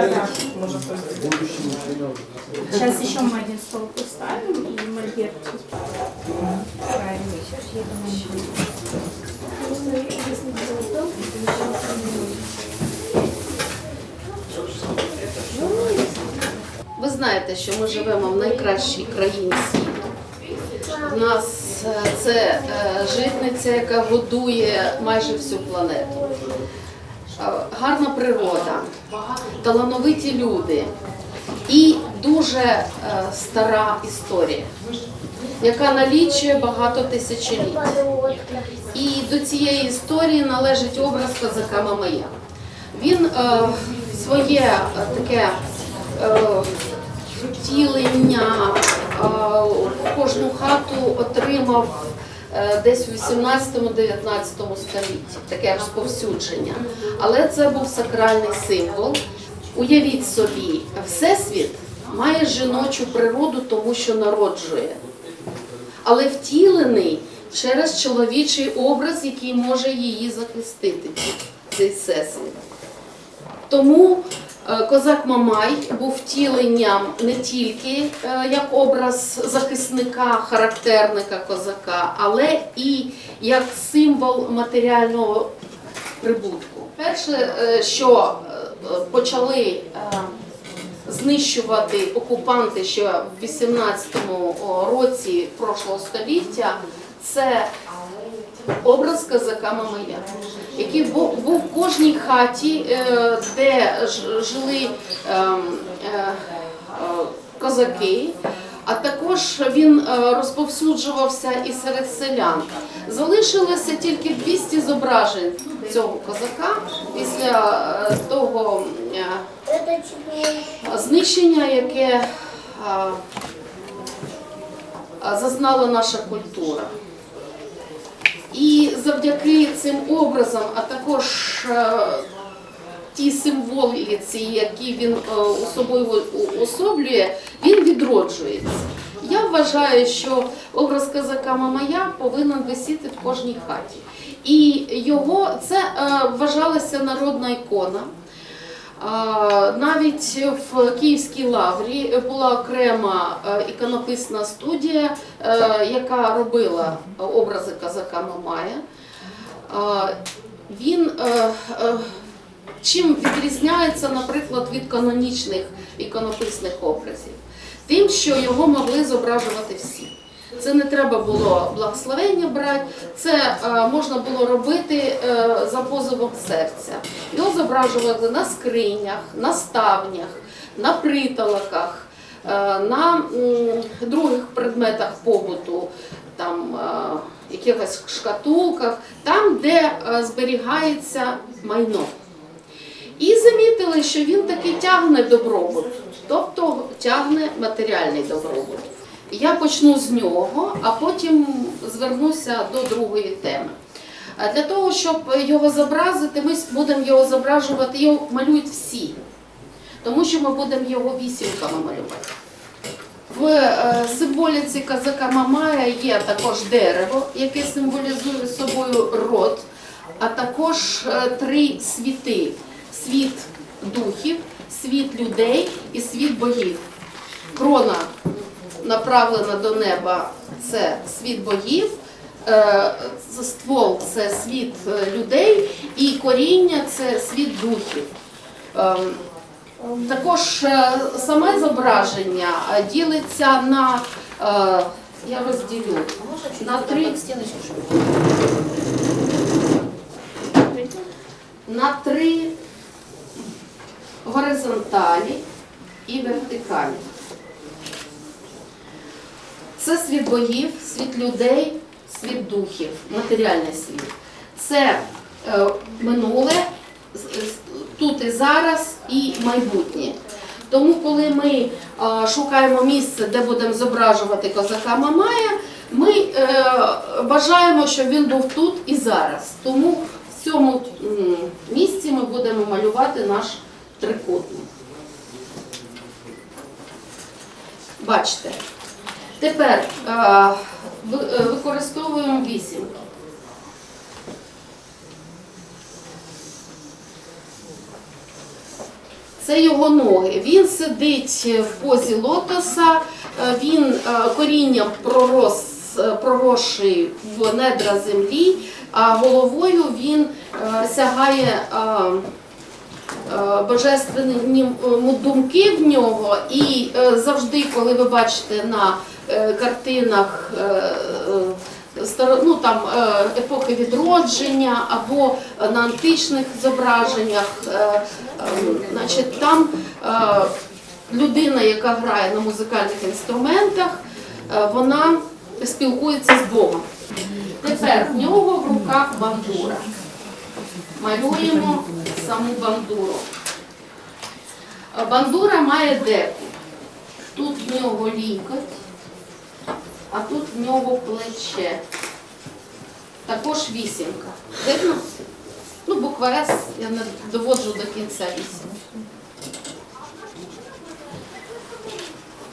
Может, кто-то- Сейчас еще мы один стол поставим и мольберт. Ви знаєте, що ми живемо в найкращій країні світу. У нас е, це е, житниця, яка годує майже всю планету. Е, Гарна природа, талановиті люди і дуже е, стара історія, яка налічує багато тисячоліть. І до цієї історії належить образ козака Мамая. Він е, своє таке е, втілення е, в кожну хату отримав десь у 18-19 столітті, таке розповсюдження. Але це був сакральний символ. Уявіть собі, Всесвіт має жіночу природу, тому що народжує але втілений через чоловічий образ, який може її захистити, цей всесвіт. Тому е, козак Мамай був втіленням не тільки е, як образ захисника, характерника козака, але і як символ матеріального прибутку. Перше, е, що е, почали е, знищувати окупанти ще в 18-му році прошлого століття, це образ козака Мамая, який був, в кожній хаті, е, де жили ем, е, козаки. А також він е, розповсюджувався і серед селян. Залишилося тільки 200 зображень цього козака після того знищення, яке зазнала наша культура. І завдяки цим образам, а також е, тій символіці, які він особливо уособлює, особлює, він відроджується. Я вважаю, що образ казака Мамая повинен висіти в кожній хаті. І його це е, вважалася народна ікона. Навіть в Київській лаврі була окрема е, іконописна студія, е, яка робила образи козака Мамая. Він е, чим відрізняється, наприклад, від канонічних іконописних образів? Тим, що його могли зображувати всі. Це не треба було благословення брати, це е, можна було робити е, за позовом серця. Його зображували на скринях, на ставнях, на притолоках, е, на м, других предметах побуту, там е, якихось шкатулках, там, де е, зберігається майно. І замітили, що він таки тягне добробут, тобто тягне матеріальний добробут. Я почну з нього, а потім звернуся до другої теми. Для того, щоб його зобразити, ми будемо його зображувати, його малюють всі, тому що ми будемо його вісімками малювати. В е, символіці козака Мамая є також дерево, яке символізує собою род, а також е, три світи: світ духів, світ людей і світ богів. Крона направлена до неба це світ богів, е, ствол це світ е, людей, і коріння це світ духів. Ем, також е, саме зображення ділиться на я розділю на три на три горизонталі і вертикалі. Це світ богів, світ людей, світ духів, матеріальний світ. Це е, минуле, тут і зараз, і майбутнє. Тому, коли ми е, шукаємо місце, де будемо зображувати козака Мамая, ми е, бажаємо, щоб він був тут і зараз. Тому в цьому місці ми будемо малювати наш трикутник. Бачите. Тепер е, е, використовуємо вісімки. Це його ноги. Він сидить в позі лотоса, е, він корінням пророс, проросший в недра землі, а головою він сягає божественні думки в нього. І завжди, коли ви бачите на картинах е, е, ну, там, е, епохи відродження або на античних зображеннях, е, Ем, Значить, там е, людина, яка грає на музикальних інструментах, е, вона спілкується з Богом. Тепер в нього в руках бандура. Малюємо саму бандуру. Е, Бандура має деку. Тут в нього лікоть, а тут в нього плече. Також вісімка. Видно? Ну, буква С я не доводжу до кінця вісім.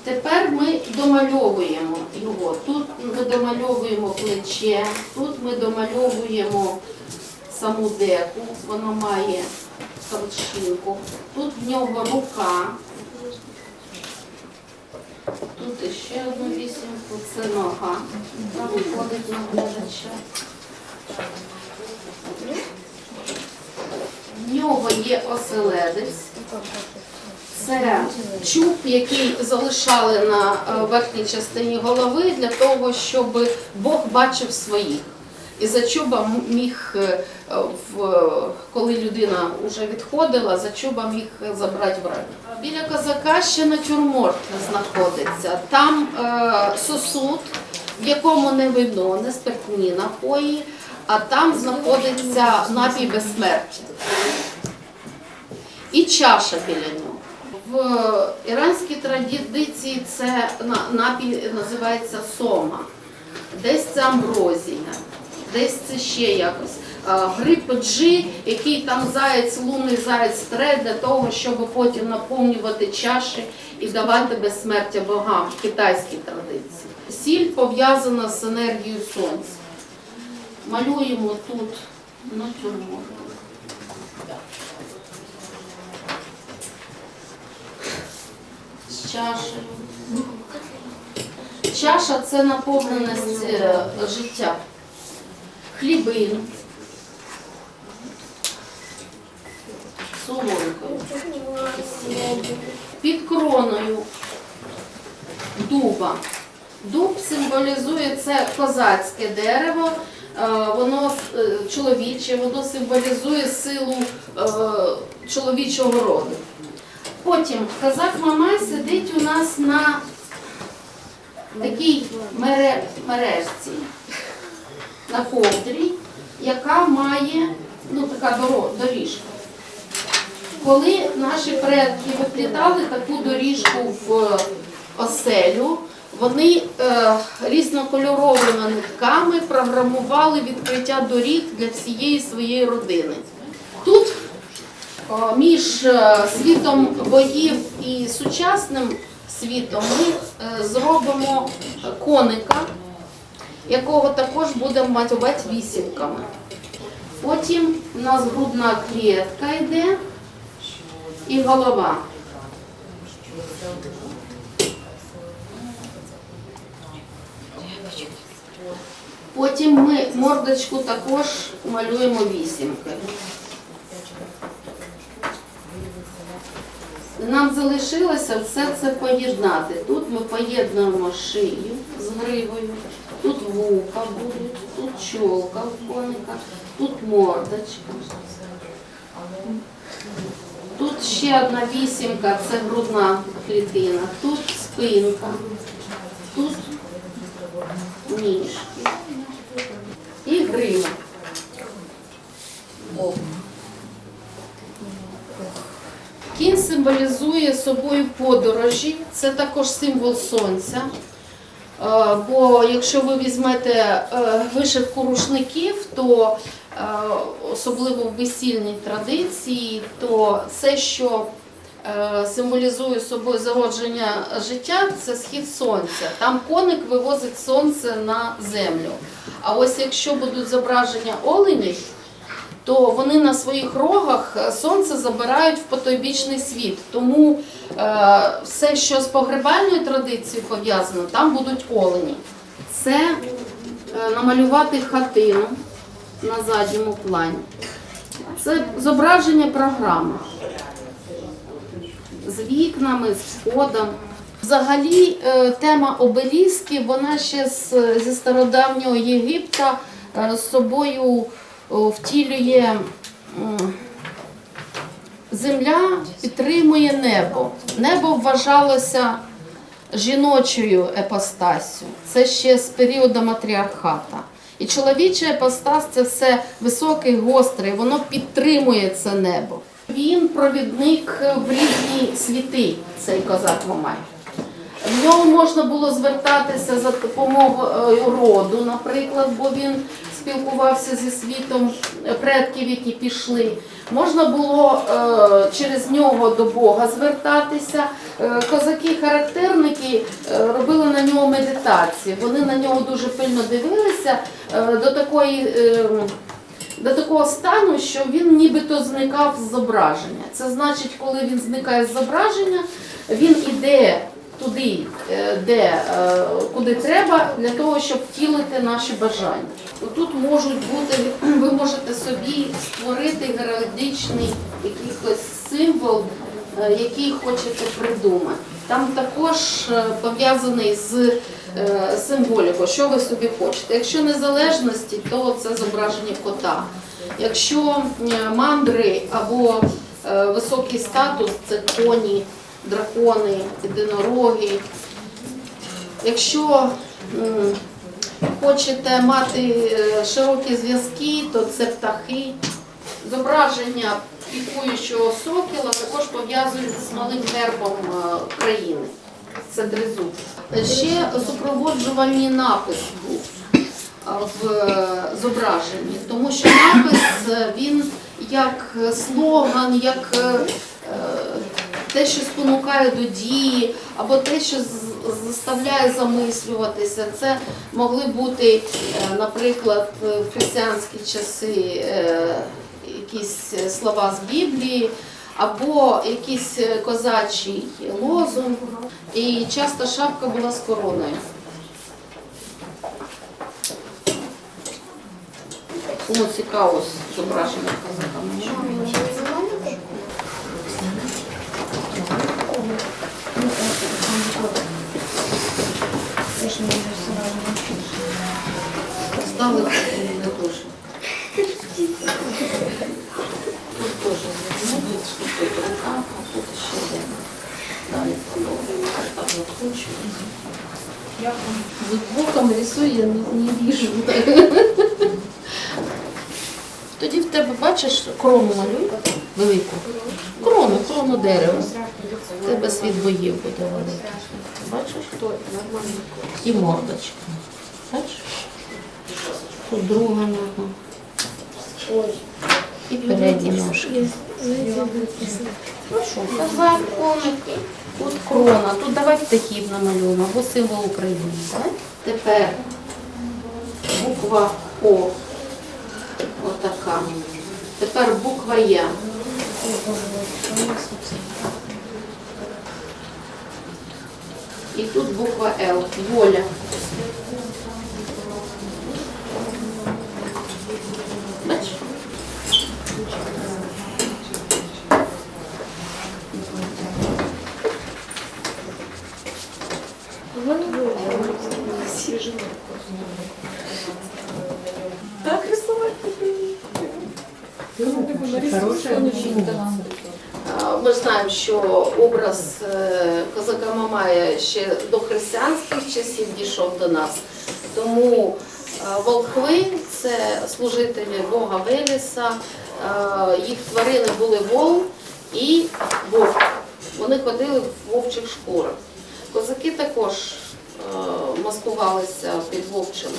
Тепер ми домальовуємо його. Тут ми домальовуємо плече, тут ми домальовуємо саму деку, воно має торчинку. Тут в нього рука. Тут іще одну вісімку, це нога. Там виходить на глядача. В нього є оселедець. Це чуб, який залишали на е, верхній частині голови для того, щоб Бог бачив своїх. І за чуба міг, е, коли людина вже відходила, за чуба міг забрати в рай. Біля козака ще натюрморт знаходиться. Там е, сосуд, в якому не вино, не спиртні напої, а там знаходиться напій безсмертя і чаша біля нього. В іранській традиції це напій називається сома, десь це амброзія, десь це ще якось. Гриб джи, який там заєць, лунний заєць тре для того, щоб потім наповнювати чаші і давати безсмертя богам в китайській традиції. Сіль пов'язана з енергією сонця. Малюємо тут натюрморт. з чашею. Чаша це наповненість е, життя. Хлібин. Солонкою. Під кроною дуба. Дуб символізує це козацьке дерево, е, воно е, чоловіче, воно символізує силу е, чоловічого роду. Потім казак Мамай сидить у нас на такій мере- мережці, на ковдрі, яка має ну, така доріжка. Коли наші предки виплітали таку доріжку в оселю, вони е, різнокольоровими нитками програмували відкриття доріг для всієї своєї родини. Тут о, між е, світом богів і сучасним світом ми е, зробимо коника, якого також будемо матювати вісімками. Потім у нас грудна клітка йде і голова. Потім ми мордочку також малюємо вісімкою. Нам залишилося все це поєднати. Тут ми поєднуємо шию з гривою, тут вуха будуть, тут чолка в коника, тут мордочка. Тут ще одна вісімка, це грудна клітина, тут спинка, тут ніжки і грива. Кінь символізує собою подорожі, це також символ сонця. Е, Бо якщо ви візьмете е, вишивку рушників, то е, особливо в весільній традиції, то все, що символізує собою зародження життя, це схід сонця. Там коник вивозить сонце на землю. А ось якщо будуть зображення оленів, то вони на своїх рогах е, сонце забирають в потойбічний світ. Тому е, все, що з погребальною традицією пов'язано, там будуть олені. Це е, намалювати хатину на задньому плані. Це зображення програми з вікнами, з входом. Взагалі, тема обеліски, вона ще з, зі стародавнього Єгипта з собою втілює земля підтримує небо. Небо вважалося жіночою епостасю. Це ще з періоду матріархата. І чоловіча епостас це все високий, гострий, воно підтримує це небо. Він провідник в різні світи, цей козак Мамай. В нього можна було звертатися за допомогою роду, наприклад, бо він спілкувався зі світом предків, які пішли. Можна було е, через нього до Бога звертатися. Е, Козаки-характерники е, робили на нього медитації. Вони на нього дуже пильно дивилися до такої. е, до такого стану, що він нібито зникав з зображення. Це значить, коли він зникає з зображення, він іде туди, де, куди треба, для того, щоб втілити наші бажання. Тут можуть бути, ви можете собі створити геральдичний якийсь символ, е, який хочете придумати. Там також е, пов'язаний з е, символікою, що ви собі хочете. Якщо незалежності, то це зображення кота. Якщо мандри або високий статус це коні, дракони, єдинороги. Якщо хочете мати е, широкі зв'язки, то це птахи. Зображення пікуючого сокіла також пов'язують з малим гербом е, країни. Це тризуб. Ще супроводжувальний напис був е, в зображенні, тому що напис він як слоган, як те, що спонукає до дії, або те, що заставляє замислюватися. Це могли бути, е, наприклад, в християнські часи е, якісь слова з Біблії, або якийсь козачий лозунг. І часто шапка була з короною. Кому цікаво зображення козака. Стали не. Тут теж знаєте, що тут рука, ще один. Далі. Так от хочу. Боком рисую, я не вижу. Тоді в тебе бачиш крону малюй велику. Крону, крону дерева. В тебе світ боїв буде великий. Бачиш? І мордочка. Друга нога. І передні ножки. Козак, коники. Тут крона. Тут давай птахів намалюємо, або символ України. Давай. Тепер буква О. Отака. Тепер буква Я. І тут буква Л. Воля. Бачиш? Так рисовать? А, Ми знаємо, що образ е, козака Мамая ще до християнських часів дійшов до нас. Тому е, волхви це служителі Бога Веліса, е, їх тварини були вол і вовк. Вони ходили в вовчих шкурах. Козаки також маскувалися під вовчими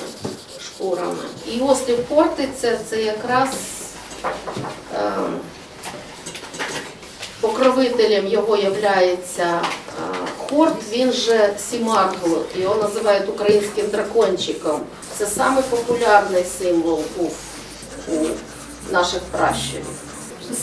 шкурами. І острів Хортиця це якраз е, покровителем його являється е, Хорт, він же Сімаргл, його називають українським дракончиком. Це самий популярний символ був у наших пращурів.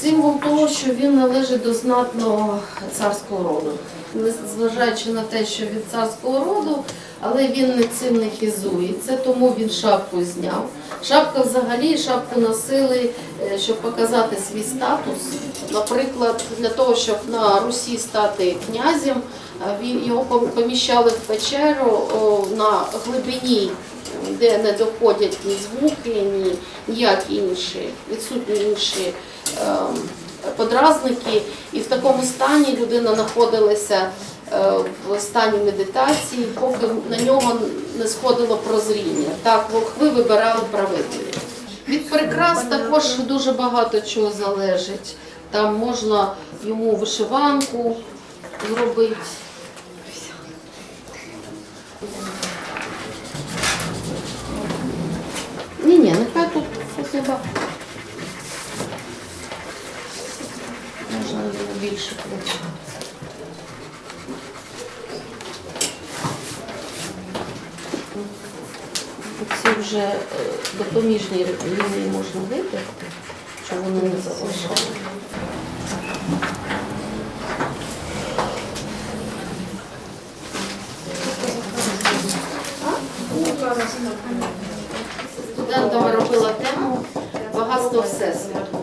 Символ того, що він належить до знатного царського роду. Незважаючи на те, що від царського роду, але він не цим не хизується, тому він шапку зняв. Шапка взагалі шапку носили, е, щоб показати свій статус. Наприклад, для того, щоб на Русі стати князем, е, він його поміщали в печеру на глибині, де не доходять ні звуки, ні ніякі інші, відсутні інші ем, подразники. І в такому стані людина знаходилася в стані медитації, поки на нього не сходило прозріння. Так, волхви вибирали правителів. Від прикрас також дуже багато чого залежить. Там можна йому вишиванку зробити. Ні, ні, нехай тут хіба. Можна було більше плеча. Вже е, допоміжні лінії можна витерти, щоб вони не залишали. Студентами робила тему багатство всесвіту.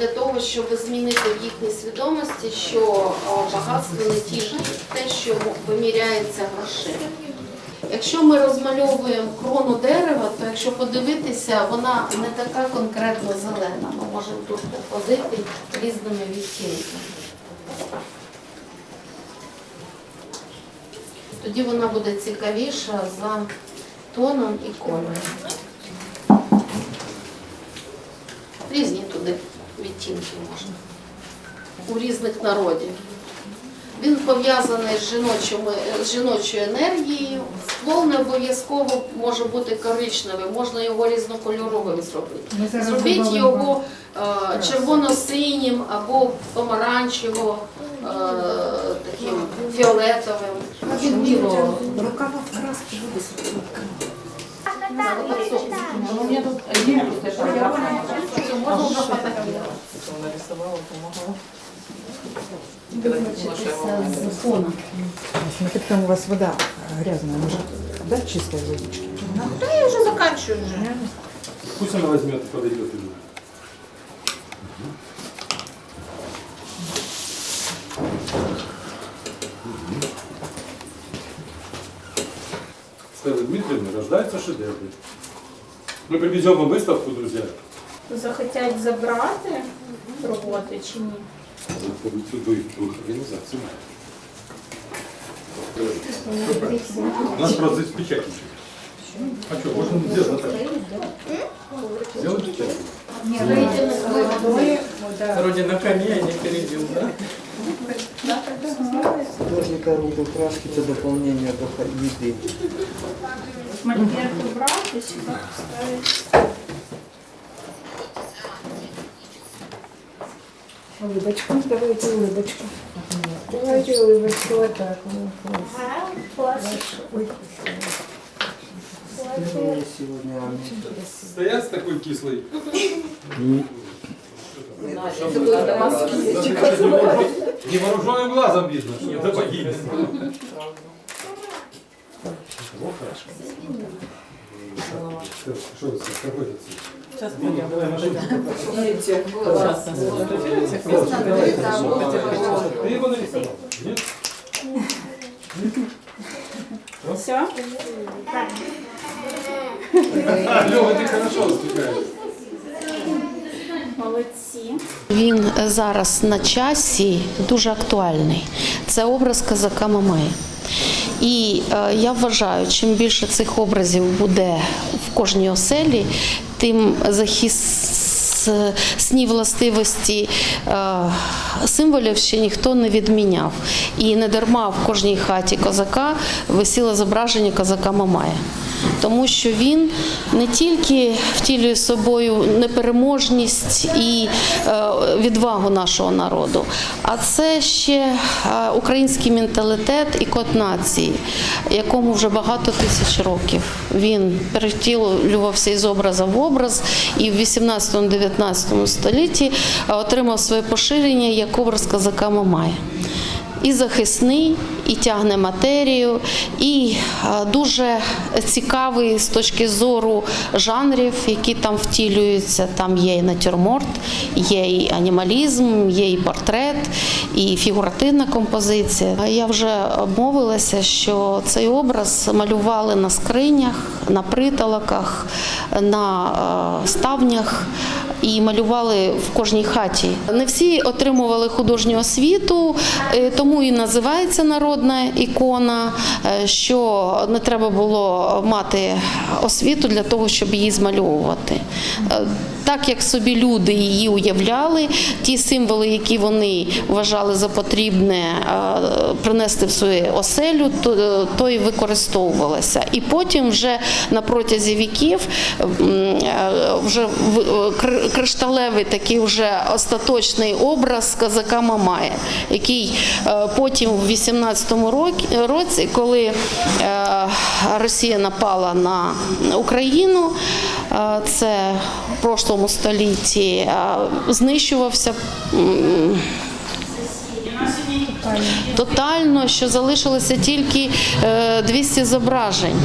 Для того, щоб змінити в їхній свідомості, що багатство не тільки те, що виміряється грошима. Якщо ми розмальовуємо крону дерева, то якщо подивитися, вона не така конкретно зелена. Ми можемо тут походити різними відтінками. Тоді вона буде цікавіша за тоном і кольором. Різні туди відтінки можна у різних народів. Він пов'язаний з, жіночими, з жіночою енергією. Ствол не обов'язково може бути коричневий, можна його різнокольоровим зробити. Зробіть його е, червоно-синім або помаранчево, е, таким фіолетовим. Рукава в краске буде У меня тут один можна вже фотографувати. нарисовала, помогала. з фона. Смотри, там у вас вода грязная, может дать чистой водички? Да я уже заканчиваю уже. Пусть она возьмет и подойдет. и С Эллой Дмитриевной рождаются шедевры. Мы привезем вам выставку, друзья. Захотять забрати роботи чи ні? До их организации. У нас просто здесь печать А что, можно сделать так? Сделать печать. Вроде на коне я не перебил, да? Художника руку краски це доповнення до їди. Мольберт брати, сюди поставити. Улыбочку, давайте улыбочку. Давайте улыбочку, вот так. вот. Ой, Мені сьогодні Аня. Стоят с такой кислой. Невооруженным глазом видно, что это богиня. Что это? Какой это цвет? Ты его нарисовал? Нет? Все? Лёва, ты хорошо успеваешь. Молодці. Він зараз на часі дуже актуальний. Це образ козака Мамая. І е, я вважаю, чим більше цих образів буде в кожній оселі, тим захисні властивості е, символів ще ніхто не відміняв. І не дарма в кожній хаті козака висіло зображення козака Мамая. тому що він не тільки втілює собою непереможність і е, відвагу нашого народу, а це ще е, український менталітет і код нації, якому вже багато тисяч років. Він перетілювався із образа в образ і в 18-19 столітті е, отримав своє поширення як образ козака Мамая і захисний, і тягне матерію, і е, дуже цікавий з точки зору жанрів, які там втілюються. Там є і натюрморт, є і анімалізм, є і портрет, і фігуративна композиція. Я вже обмовилася, що цей образ малювали на скринях, на притолоках, на е, ставнях і малювали в кожній хаті. Не всі отримували художню освіту, е, тому і називається народна ікона, е, що не треба було мати освіту для того, щоб її змальовувати так як собі люди її уявляли, ті символи, які вони вважали за потрібне е, принести в свою оселю, то, е, то і використовувалося. І потім вже на протязі віків е, вже кришталевий такий вже остаточний образ казака Мамая, який потім в 18-му році, коли Росія напала на Україну, це просто. 20 столітті, знищувався. Тотально, що залишилося тільки е, 200 зображень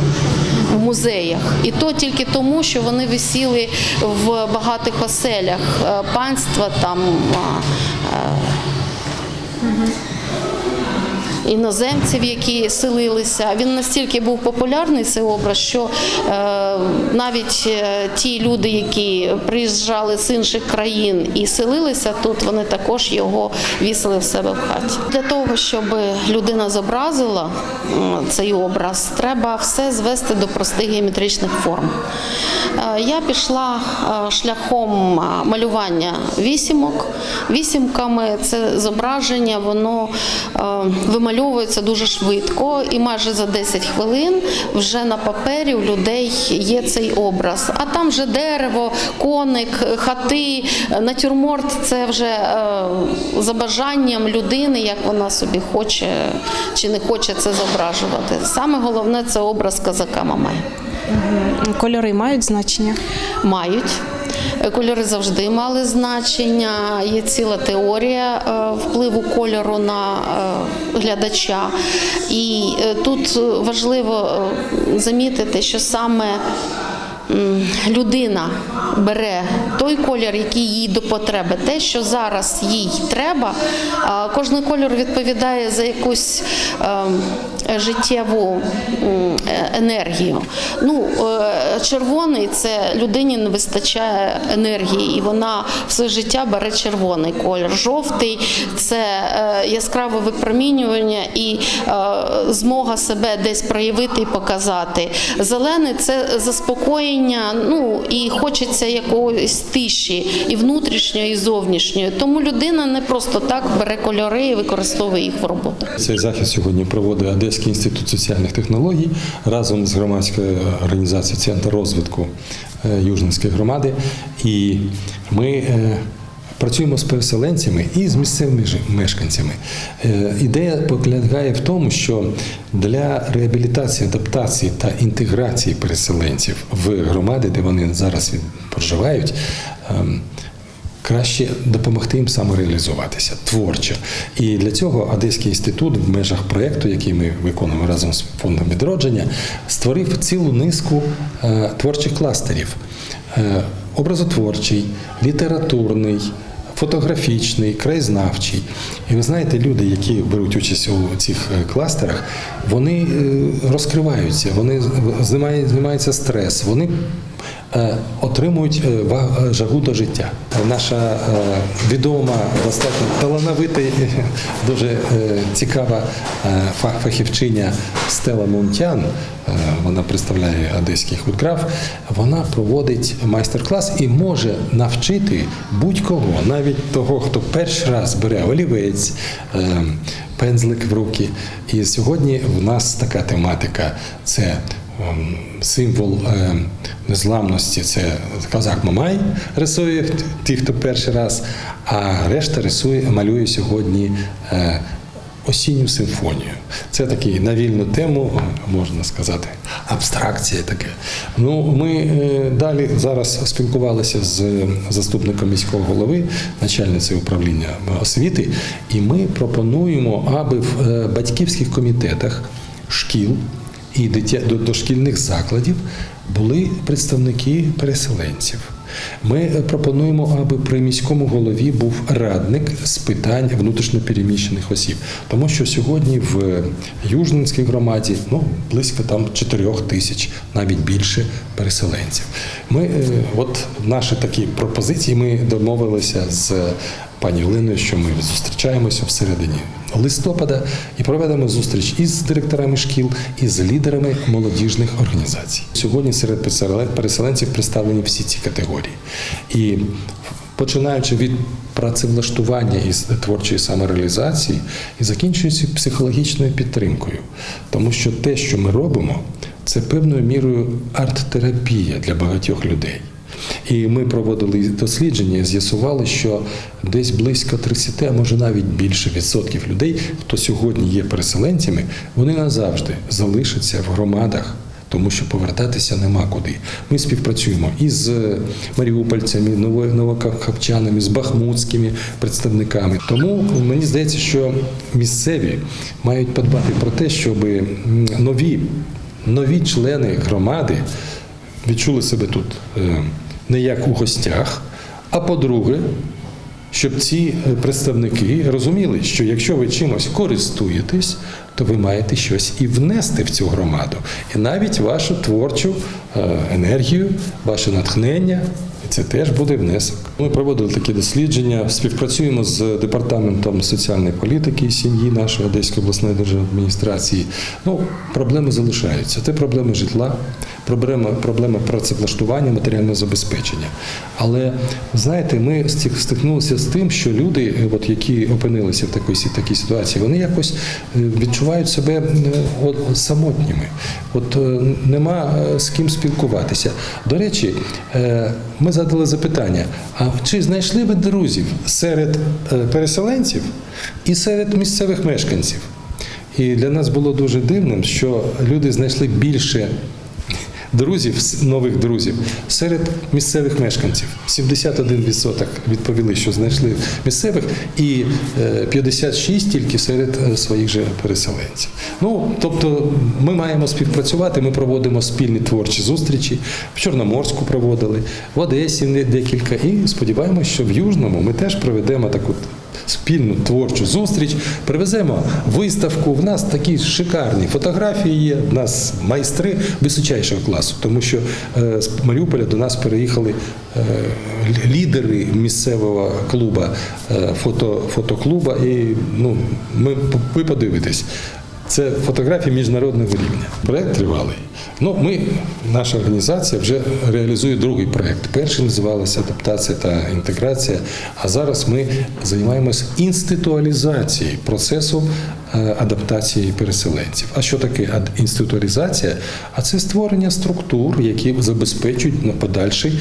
в музеях, і то тільки тому, що вони висіли в багатих оселях е, панства там. Угу іноземців, які селилися. Він настільки був популярний цей образ, що е, навіть е, ті люди, які приїжджали з інших країн і селилися тут, вони також його вісили в себе в хаті. Для того, щоб людина зобразила цей образ, треба все звести до простих геометричних форм. Е, Я пішла шляхом малювання вісімок. Вісімками це зображення, воно е, вимальовується дуже швидко, і майже за 10 хвилин вже на папері у людей є цей образ. А там вже дерево, коник, хати, натюрморт це вже е, за бажанням людини, як вона собі хоче чи не хоче це зображувати. Саме головне це образ козака Мамая. Кольори мають значення. Мають. Е, Кольори завжди мали значення. Є ціла теорія е, впливу кольору на е, глядача. І тут важливо замітити, що саме людина бере той колір, який їй до потреби, те, що зараз їй треба. Кожний кольор відповідає за якусь ем, життєву енергію. Ну, е, червоний це людині не вистачає енергії, і вона в своє життя бере червоний колір. Жовтий це е, яскраве випромінювання і е, змога себе десь проявити і показати. Зелений це заспокоєння, ну і хочеться якоїсь тиші і внутрішньої, і зовнішньої. Тому людина не просто так бере кольори і використовує їх в роботах. Цей захід сьогодні проводить Одеський інститут соціальних технологій разом з громадською організацією Центр розвитку е, Южненської громади. І ми е, працюємо з переселенцями і з місцевими мешканцями. Е, Ідея полягає в тому, що для реабілітації, адаптації та інтеграції переселенців в громади, де вони зараз проживають, ем, краще допомогти їм самореалізуватися творчо. І для цього Одеський інститут в межах проєкту, який ми виконуємо разом з фондом відродження, створив цілу низку е, творчих кластерів: Е, образотворчий, літературний. Фотографічний, краєзнавчий. І ви знаєте, люди, які беруть участь у цих е, кластерах, вони розкриваються, вони знімає- знімається стрес, вони отримують е, е, жагу до життя. Наша е, відома, достатньо талановита, дуже е, цікава е, фахівчиня Стела Мунтян, е, вона представляє одеський худграф, вона проводить майстер-клас і може навчити будь-кого, навіть того, хто перший раз бере олівець, е, пензлик в руки. І сьогодні в нас така тематика це символ е, незламності це козак Мамай рисує ті, хто перший раз, а решта рисує, малює сьогодні. е, Осінню симфонію. Це такий на вільну тему, можна сказати, абстракція таке. Ну, ми е, далі зараз спілкувалися з заступником міського голови, начальницею управління освіти, і ми пропонуємо, аби в е, батьківських комітетах шкіл і дитя, до- дошкільних закладів були представники переселенців. Ми е, пропонуємо, аби при міському голові був радник з питань внутрішньопереміщених осіб, тому що сьогодні в Южненській громаді ну близько там 4 тисяч, навіть більше переселенців. Ми е, от наші такі пропозиції. Ми домовилися з пані Оленою, що ми зустрічаємося в середині листопада і проведемо зустріч із директорами шкіл, і з лідерами молодіжних організацій. Сьогодні серед переселенців представлені всі ці категорії. І починаючи від працевлаштування і творчої самореалізації, і закінчуючи психологічною підтримкою, тому що те, що ми робимо, це певною мірою арт-терапія для багатьох людей. І ми проводили дослідження і з'ясували, що десь близько 30, а може навіть більше відсотків людей, хто сьогодні є переселенцями, вони назавжди залишаться в громадах. Тому що повертатися нема куди. Ми співпрацюємо із маріупольцями, ново- новокахапчанами, з бахмутськими представниками. Тому мені здається, що місцеві мають подбати про те, щоб нові, нові члени громади відчули себе тут е, не як у гостях. А по-друге, щоб ці е, представники розуміли, що якщо ви чимось користуєтесь, то ви маєте щось і внести в цю громаду, і навіть вашу творчу е, енергію, ваше натхнення. Це теж буде внесок. Ми проводили такі дослідження, співпрацюємо з департаментом соціальної політики і сім'ї нашої Одеської обласної державної адміністрації. Ну, проблеми залишаються. Це проблеми житла, проблема, проблема працевлаштування, матеріального забезпечення. Але знаєте, ми стикнулися з тим, що люди, е, от, які опинилися в такій, такій ситуації, вони якось е, відчувають себе е, от, самотніми. От нема з ким спілкуватися. До речі, ми задали запитання: а чи знайшли ви друзів серед е, переселенців і серед місцевих мешканців? І для нас було дуже дивним, що люди знайшли більше друзів, нових друзів серед місцевих мешканців. 71% відповіли, що знайшли місцевих, і е, 56 тільки серед е, своїх же переселенців. Ну тобто, ми маємо співпрацювати. Ми проводимо спільні творчі зустрічі. В Чорноморську проводили, в Одесі декілька. І сподіваємося, що в Южному ми теж проведемо таку спільну творчу зустріч. Привеземо виставку. В нас такі шикарні фотографії є. В нас майстри височайшого класу, тому що е, з Маріуполя до нас переїхали е, лідери місцевого клубу, е, фото, фотоклуба. І ну, ми ви подивитесь. Це фотографії міжнародного рівня. Проект тривалий. Ну, ми, наша організація вже реалізує другий проект. Перший називався адаптація та інтеграція. А зараз ми займаємось інституалізацією процесу адаптації переселенців. А що таке інституалізація? А це створення структур, які забезпечують на подальший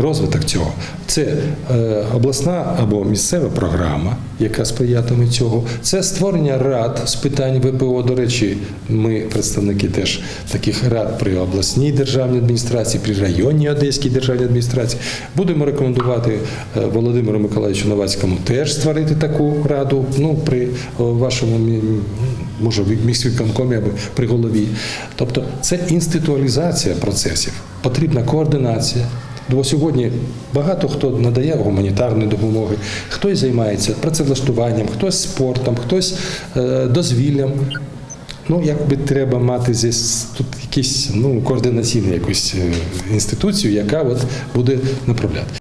розвиток цього. Це е, обласна або місцева програма, яка сприятиме цього. Це створення рад з питань ВПО. До речі, ми представники теж таких рад при обласній державній адміністрації, при районній Одеській державній адміністрації. Будемо рекомендувати е, Володимиру Миколаївичу Новацькому теж створити таку раду. Ну при вашому може в міськвиконкомі або при голові. Тобто це інституалізація процесів, потрібна координація. Бо сьогодні багато хто надає гуманітарної допомоги, хтось займається працевлаштуванням, хтось спортом, хтось е, дозвіллям. Ну, якби треба мати здесь тут якісь ну, координаційну якусь е, інституцію, яка от буде направляти.